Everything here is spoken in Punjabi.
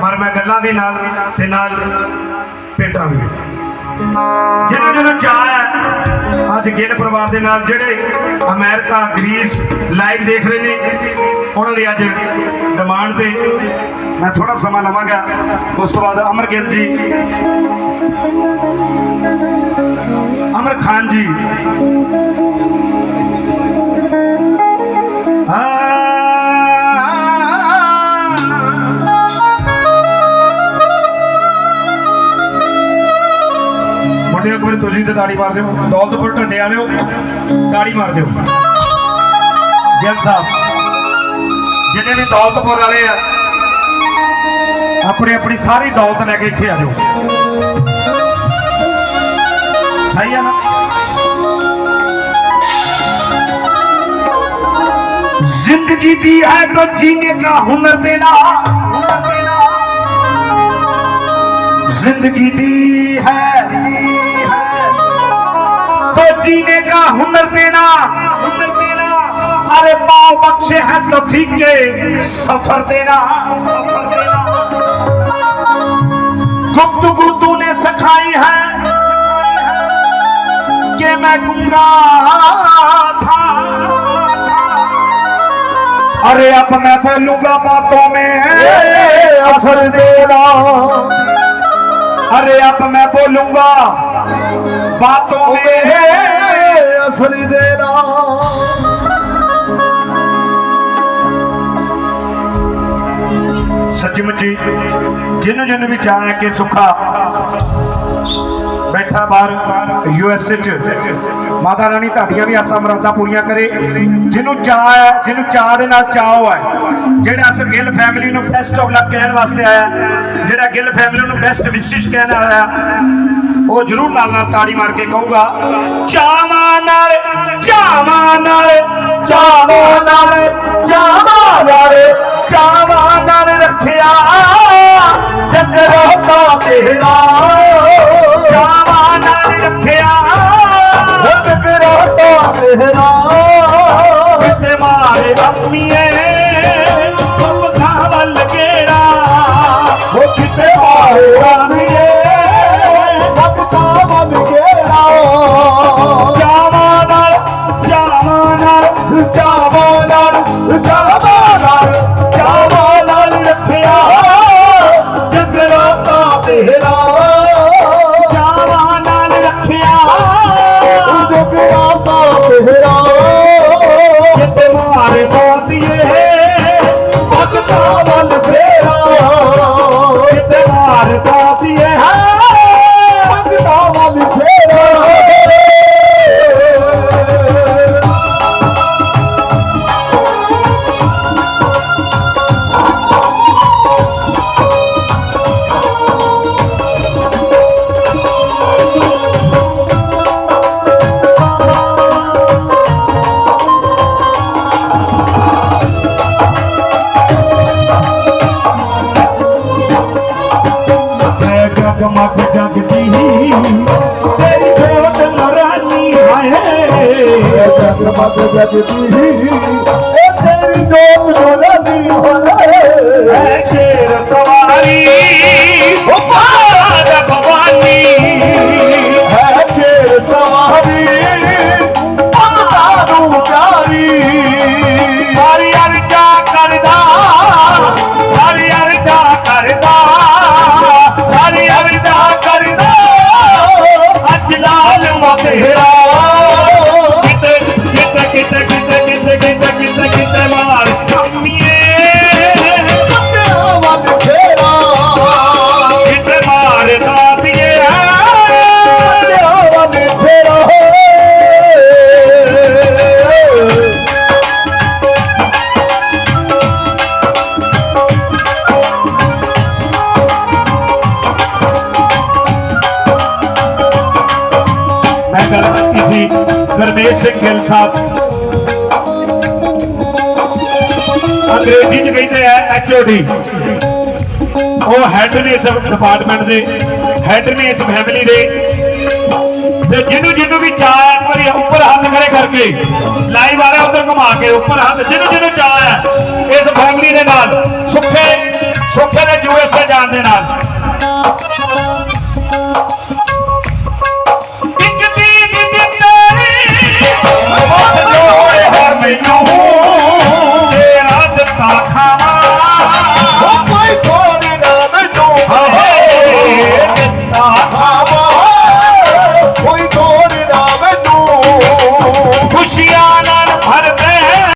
ਪਰ ਮੈਂ ਗੱਲਾਂ ਵੀ ਨਾਲ ਤੇ ਨਾਲ ਭੇਟਾਂ ਵੀ। ਜਿਹਨੂੰ ਜਿਹਨਾਂ ਚਾਹ ਹੈ, ਅੱਜ ਗਿੱਲ ਪਰਿਵਾਰ ਦੇ ਨਾਲ ਜਿਹੜੇ ਅਮਰੀਕਾ, ਗ੍ਰੀਸ ਲਾਈਵ ਦੇਖ ਰਹੇ ਨੇ, ਉਹਨਾਂ ਦੀ ਅੱਜ ਡਿਮਾਂਡ ਤੇ ਮੈਂ ਥੋੜਾ ਸਮਾਂ ਲਵਾਂਗਾ। ਉਸ ਤੋਂ ਬਾਅਦ ਅਮਰ ਗਿੱਲ ਜੀ, ਅਮਰ ਖਾਨ ਜੀ ਤੁਸੀਂ ਤੇ ਤਾੜੀ ਮਾਰ ਦਿਓ ਦੌਲਤਪੁਰ ਢੰਡੇ ਵਾਲਿਓ ਤਾੜੀ ਮਾਰ ਦਿਓ ਗਿੱਲ ਸਾਹਿਬ ਜਿਹੜੇ ਵੀ ਦੌਲਤਪੁਰ ਵਾਲੇ ਆ ਆਪਣੀ ਆਪਣੀ ਸਾਰੀ ਦੌਲਤ ਲੈ ਕੇ ਇੱਥੇ ਆ ਜਾਓ ਸਹੀ ਆ ਨਾ जिंदगी दी है तो जीने का हुनर देना हुनर देना जिंदगी दी है جینے کا ہنر دینا۔ ارے پاؤ بخشے ہیں تو ٹھیک ہے۔ سفر دینا۔ گفتگو تو نے سکھائی ہے کہ میں گنگا تھا۔ ارے اب میں بولوں گا باتوں میں۔ اثر دینا۔ अरे अब मैं बोलूंगा बातों में असली देना ਸੱਚੀ ਮੁੱਚੀ ਜਿਹਨੂੰ ਜਿਹਨੂੰ ਵੀ ਚਾਹ ਕਿ ਸੁੱਖਾ ਬੈਠਾ ਬਾਹਰ ਯੂ ਚ, ਮਾਤਾ ਰਾਣੀ ਤੁਹਾਡੀਆਂ ਵੀ ਆਸਾਂ ਮਰਾਦਾਂ ਪੂਰੀਆਂ ਕਰੇ। ਜਿਹਨੂੰ ਚਾਹ ਹੈ ਜਿਹਨੂੰ ਚਾਹ ਦੇ ਨਾਲ ਚਾਹ ਹੈ, ਜਿਹੜਾ ਅਸ ਗਿੱਲ ਫੈਮਿਲੀ ਨੂੰ ਬੈਸਟ ਆਫ ਲੱਕ ਕਹਿਣ ਵਾਸਤੇ ਆਇਆ, ਜਿਹੜਾ ਗਿੱਲ ਫੈਮਿਲੀ ਨੂੰ ਬੈਸਟ ਵਿਸ਼ੇਸ਼ ਕਹਿਣ ਆਇਆ, ਉਹ ਜ਼ਰੂਰ ਨਾਲ ਨਾਲ ਤਾੜੀ ਮਾਰ ਕੇ ਕਹੂਗਾ, ਚਾਵਾਂ ਨਾਲ ਚਾਵਾਂ ਨਾਲ ਚਾਵਾਂ ਨਾਲ ਚਾਵਾਂ ਨਾਲ ਮੇਰਾ ਕਿਤੇ ਮਾਰੇ ਅੰਮੀਏ ਪੱਖਾ ਵੱਲ ਕਿਤੇ ਮਾਰੇ ਅੰਮੀ ਪਿਆਰ ਮੋਤੀਏ ਭਗਤਾਂ ਵੱਲ ਫੇਰਾ। ਕਿਤੇ ਮਾਰਦਾ ਤੇਰੀ ਜੋਤ ਨਰਾਨੀ ਹੈ ਜਗਮਗ ਜਗਦੀ ਇਹ ਤੇਰੀ ਜੋਤ ਜੋਲਦੀ ਹੋਏ ਹੈ ਸ਼ੇਰ ਸਵਾਰੀ ਉਹ ਪਾਰ ਭਵਾਨੀ ਹੈ ਸ਼ੇਰ ਸਵਾਰੀ ਪਤਾ ਨੂੰ ਪਿਆਰੀ گرمیش سنگھ گل صاحب۔ انگریزی چ ہیں ਉਹ ਹੈਡ ਨੇ ਇਸ ਡਿਪਾਰਟਮੈਂਟ ਦੇ ਹੈੱਡ ਨੇ ਇਸ ਫੈਮਿਲੀ ਦੇ। ਤੇ ਜਿਹਨੂੰ ਜਿਹਨੂੰ ਵੀ ਚਾਹ ਇੱਕ ਵਾਰੀ ਉੱਪਰ ਹੱਥ ਖੜੇ ਕਰਕੇ ਲਾਈਵ ਆ ਰਿਹਾ ਉਧਰ ਘੁਮਾ ਕੇ ਉੱਪਰ ਹੱਥ, ਜਿਹਨੂੰ ਜਿਹਨੂੰ ਚਾਹ ਹੈ, ਇਸ ਫੈਮਿਲੀ ਦੇ ਨਾਲ, ਸੁੱਖੇ ਸੁੱਖੇ ਦੇ ਯੂਐਸਏ ਜਾ ਪਿਆਰ ਦੇ ਨਾਲ।